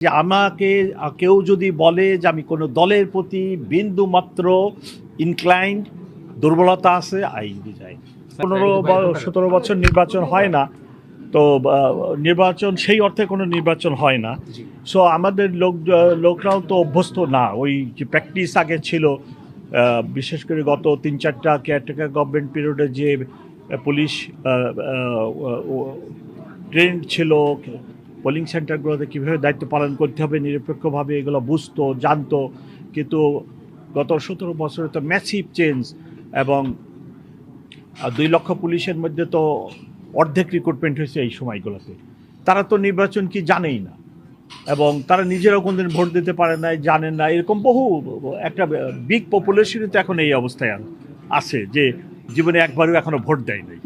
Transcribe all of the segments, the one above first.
যে আমাকে কেউ যদি বলে যে আমি কোনো দলের প্রতি বিন্দু মাত্র ইনক্লাইন্ড দুর্বলতা আছে আই যাই পনেরো সতেরো বছর নির্বাচন হয় না তো নির্বাচন সেই অর্থে কোনো নির্বাচন হয় না। সো আমাদের লোক লোকরাও তো অভ্যস্ত না। ওই যে প্র্যাকটিস আগে ছিল বিশেষ করে গত তিন চারটা কেয়ারটেকার গভর্নমেন্ট পিরিয়ডে যে পুলিশ ট্রেন্ড ছিল পোলিং সেন্টারগুলোতে কীভাবে দায়িত্ব পালন করতে হবে, নিরপেক্ষভাবে এগুলো বুঝতো, জানতো। কিন্তু গত সতেরো বছরে তো ম্যাসিভ চেঞ্জ এবং দুই লক্ষ পুলিশের মধ্যে তো অর্ধেক রিক্রুটমেন্ট হয়েছে এই সময়গুলোতে। তারা তো নির্বাচন কি জানেই না এবং তারা নিজেরাও কোনদিন ভোট দিতে পারে নাই জানেন না। এরকম বহু, একটা বিগ পপুলেশনই তো এখন এই অবস্থায় আছে যে জীবনে একবারও এখনও ভোট দেয় নাই।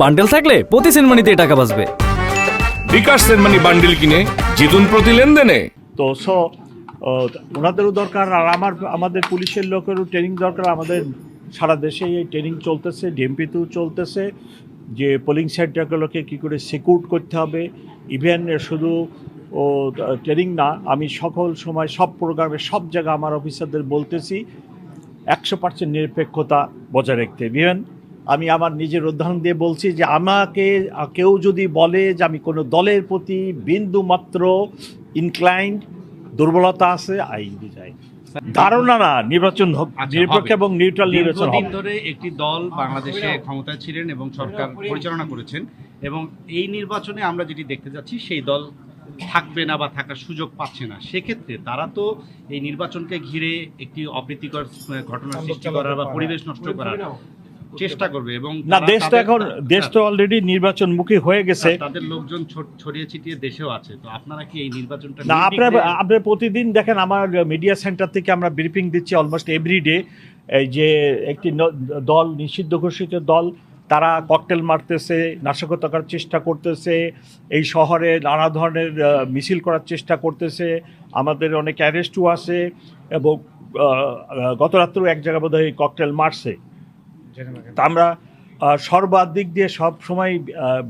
বান্ডেল থাকলে প্রতি সেনমানিতে টাকা বাঁচবে। বিকাশ সেনমানি বান্ডিল কিনে জিতুন প্রতি লেনদেনে। তো, সো ওনাদেরও দরকার, আর আমার, আমাদের পুলিশের লোকেরও ট্রেনিং দরকার, আমাদের সারা দেশে এই ট্রেনিং চলতেছে, ডিএমপিতেও চলতেছে, যে পোলিং সেন্টারগুলোকে কী করে সিকিউর করতে হবে ইভেন শুধু, ও, ট্রেনিং না, আমি সকল সময় সব প্রোগ্রামে সব জায়গায় আমার অফিসারদের বলতেছি, একশো পার্সেন্ট নিরপেক্ষতা বজায় রাখতে ইভেন আমি আমার নিজের উদাহরণ দিয়ে বলছি যে আমাকে কেউ যদি বলে যে আমি কোনো দলের প্রতি বিন্দু মাত্র ইনক্লাইন্ড দুর্বলতা আছে আই যাই ধারণা না নির্বাচন আচ্ছা, নিরপেক্ষ এবং নিউট্রাল নির্বাচন দীর্ঘদিন হবে। ধরে একটি দল বাংলাদেশে ক্ষমতায় ছিলেন এবং সরকার পরিচালনা করেছেন এবং এই নির্বাচনে আমরা যেটি দেখতে যাচ্ছি সেই দল থাকবে না বা থাকার সুযোগ পাচ্ছে না। সেক্ষেত্রে তারা তো এই নির্বাচনকে ঘিরে একটি অপ্রীতিকর ঘটনা সৃষ্টি করার বা পরিবেশ নষ্ট করার চেষ্টা করবে এবং না দেশ তো এখন দেশ তো অলরেডি নির্বাচনমুখী হয়ে গেছে। তাদের লোকজন ছড়িয়ে ছিটিয়ে দেশেও আছে তো আপনারা কি এই নির্বাচনটা না আপনার আপনার প্রতিদিন দেখেন আমার মিডিয়া সেন্টার থেকে আমরা ব্রিফিং দিচ্ছি অলমোস্ট এভরিডে এই যে একটি ন- দল নিষিদ্ধ ঘোষিত দল তারা ককটেল মারতেছে নাশকতা করার চেষ্টা করতেছে এই শহরে নানা ধরনের মিছিল করার চেষ্টা করতেছে আমাদের অনেক অ্যারেস্টও আছে এবং গত রাত্রেও এক জায়গায় বোধহয় ককটেল মারছে। আমরা সর্বাধিক দিয়ে সব সময়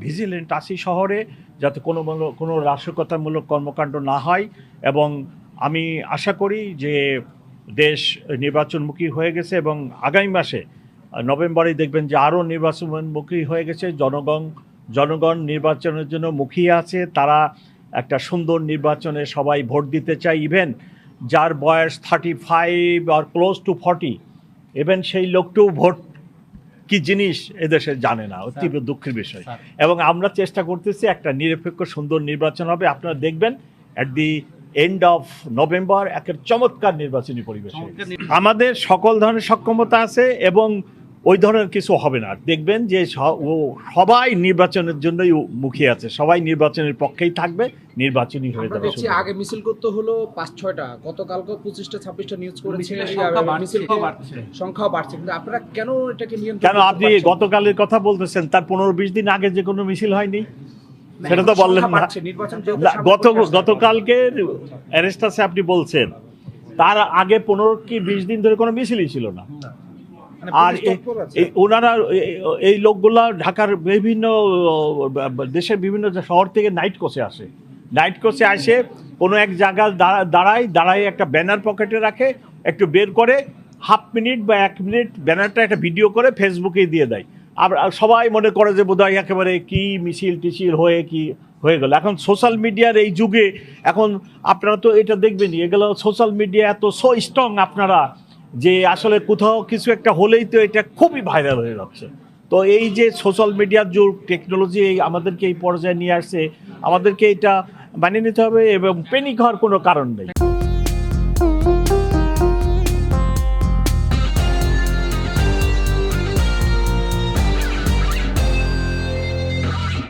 ভিজিলেন্ট আসি শহরে, যাতে কোনো কোনো নাশকতামূলক কর্মকাণ্ড না হয়। এবং আমি আশা করি যে দেশ নির্বাচনমুখী হয়ে গেছে এবং আগামী মাসে নভেম্বরে দেখবেন যে আরও নির্বাচনমুখী হয়ে গেছে। জনগণ জনগণ নির্বাচনের জন্য মুখিয়ে আছে। তারা একটা সুন্দর নির্বাচনে সবাই ভোট দিতে চায়। ইভেন যার বয়স থার্টি ফাইভ আর ক্লোজ টু ফর্টি ইভেন সেই লোকটাও ভোট কি জিনিস এদেশে জানে না তীব্র দুঃখের বিষয়। এবং আমরা চেষ্টা করতেছি একটা নিরপেক্ষ সুন্দর নির্বাচন হবে। আপনারা দেখবেন at the end of November একের চমৎকার নির্বাচনী পরিবেশ। আমাদের সকল ধরনের সক্ষমতা আছে এবং ওই ধরনের কিছু হবে না। দেখবেন যে সবাই নির্বাচনের জন্যই মুখিয়ে আছে। সবাই নির্বাচনের পক্ষেই থাকবে নির্বাচনী হয়ে যাবে দেখছি আগে মিছিল করতে হলো পাঁচ ছয়টা। গতকালকে পঁচিশটা ছাব্বিশটা নিউজ করেছে। সংখ্যা বাড়ছে, কিন্তু আপনারা কেন এটাকে নিয়ন্ত্রণ কেন আপনি গতকালের কথা বলতেছেন তার পনেরো বিশ দিন আগে যে কোনো মিছিল হয়নি? সেটা তো বললেন না। গত। গতকালকের অ্যারেস্ট আছে আপনি বলছেন। তার আগে পনেরো কি বিশ দিন ধরে কোনো মিছিলই ছিল না। আর আছে। এই ওনারা এই লোকগুলা ঢাকার বিভিন্ন দেশের বিভিন্ন শহর থেকে নাইট কোচে আসে। নাইট কোচে আসে কোনো এক জায়গায় দাঁড়ায় দাঁড়ায় একটা ব্যানার পকেটে রাখে একটু বের করে হাফ মিনিট বা এক মিনিট ব্যানারটা একটা ভিডিও করে ফেসবুকে দিয়ে দেয়। আর আর সবাই মনে করে যে বোধহয় একেবারে কি মিছিল টিছিল হয়ে কি হয়ে গেল। এখন সোশ্যাল মিডিয়ার এই যুগে এখন আপনারা তো এটা দেখবেনই এগুলো সোশ্যাল মিডিয়া এত সো স্ট্রং আপনারা যে আসলে কোথাও কিছু একটা হলেই তো এটা খুবই ভাইরাল হয়ে যাচ্ছে। তো এই যে সোশ্যাল মিডিয়ার যুগ টেকনোলজি আমাদেরকে এই পর্যায়ে নিয়ে আসছে, আমাদেরকে এটা মানিয়ে নিতে হবে এবং পেনিক হওয়ার কোনো কারণ নেই।